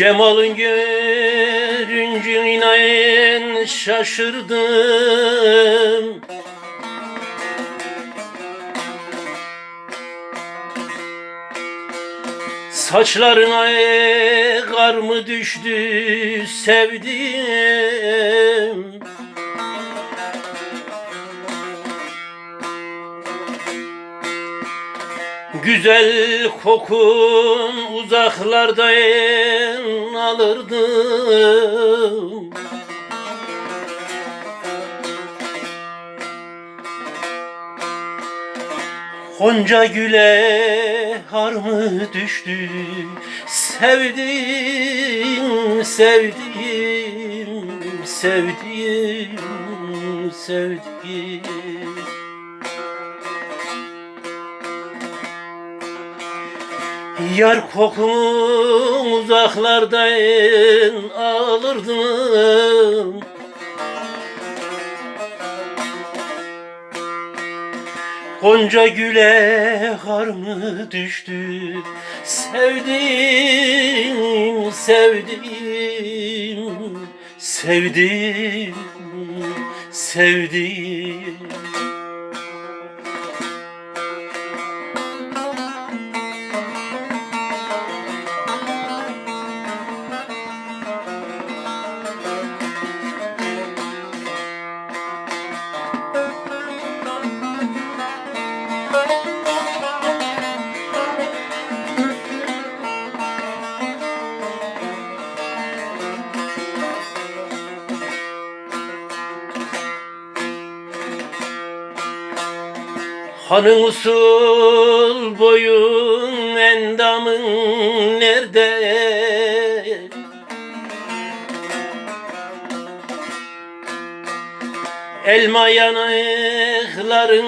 Cemal'ın görünce inayen şaşırdım. Saçlarına kar mı düştü sevdim Güzel kokun uzaklardan alırdım. Gonca güle har mı düştü? Sevdim, sevdim, sevdim, sevdim Yar kokunu uzaklardan alırdım. Gonca güle har mı düştü. Sevdim, sevdim, sevdim, sevdim Hanın usul boyun endamın nerede? Elma yanıkların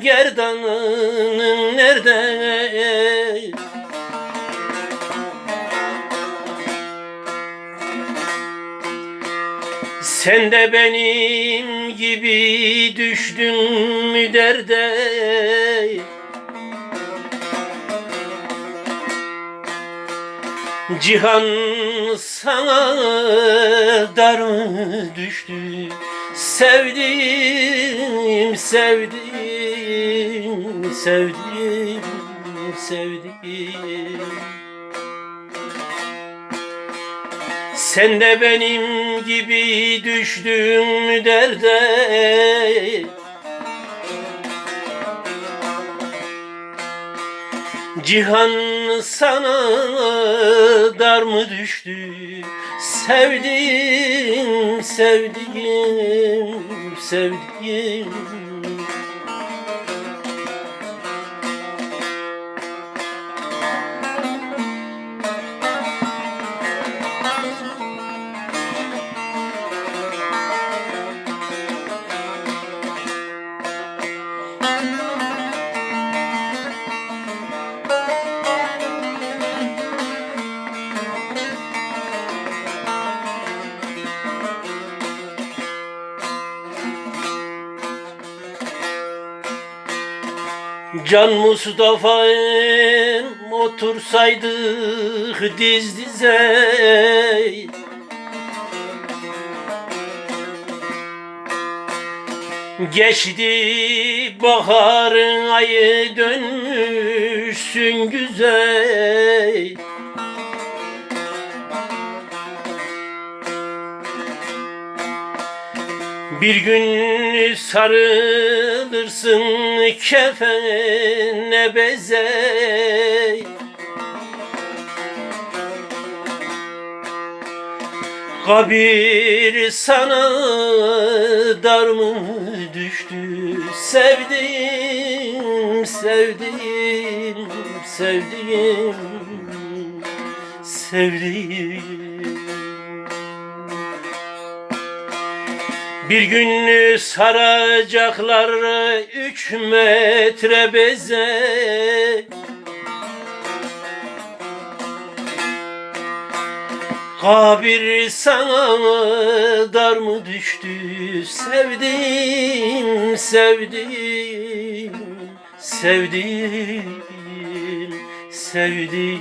gerdanının nerede? Sen de benim gibi düştün mü derde? Cihan sana dar mı düştü? Sevdim, sevdim, sevdim, sevdim Sen de benim gibi düştün mü derde? Cihan sana dar mı düştü? Sevdim, sevdim, sevdim Can Mustafa'm otursaydık diz dize. Geçti baharın ayı dönmüşsün güzel Bir gün sarılırsın kefene beze Kabir sana dar mı düştü? Sevdim, sevdim, sevdim, sevdim Bir gün saracaklar üç metre beze. Kabir sana dar mı düştü? Sevdim, sevdim, sevdim, sevdim